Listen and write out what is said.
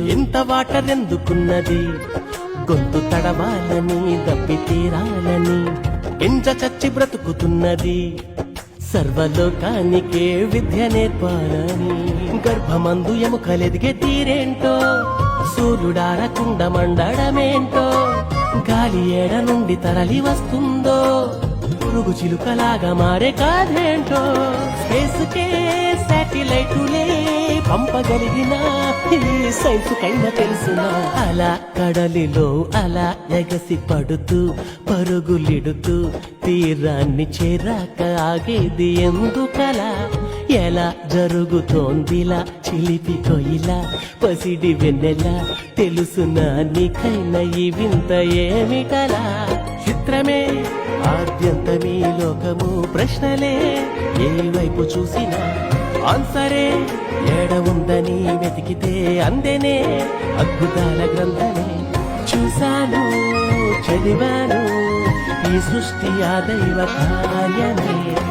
ఎంత వాటర్ ఎందుకున్నది గొంతు తడవాలని దప్పి తీరాలని ఎంజ చచ్చి బ్రతుకుతున్నది. సర్వలోకానికే విద్య నేర్పాలని గర్భమందు ఎముకలెదిగే తీరేంటో? సూర్యుడారకుండ మండడమేంటో? గాలి ఏడ నుండి తరలి వస్తుందో? పురుగు చిలుకలాగా మారే కాదేంటో? స్పేస్కే శాటిలైటులే పంపగలిగిన ఈ సైన్స్ తెలుసునా? అలా కడలిలో అలా ఎగసి పడుతూ పరుగులిడుతూ తీరాన్ని చేరాక ఆగేది ఎందుకలా? ఎలా జరుగుతోందిలా చిలిపి కొయిలా పసిడి వెన్నెలా తెలుసునా నీకైనా ఈ వింత ఏమిటలా? చిత్రమే ఆద్యంతమీ లోకము ప్రశ్నలే ఏ వైపు చూసినా? ఆన్సరే ఏడ ఉందని వెతికితే అందెనే అద్భుతాల గ్రంథమే. చూశాను చదివాను ఈ సృష్టి ఆ దైవ కార్యమే.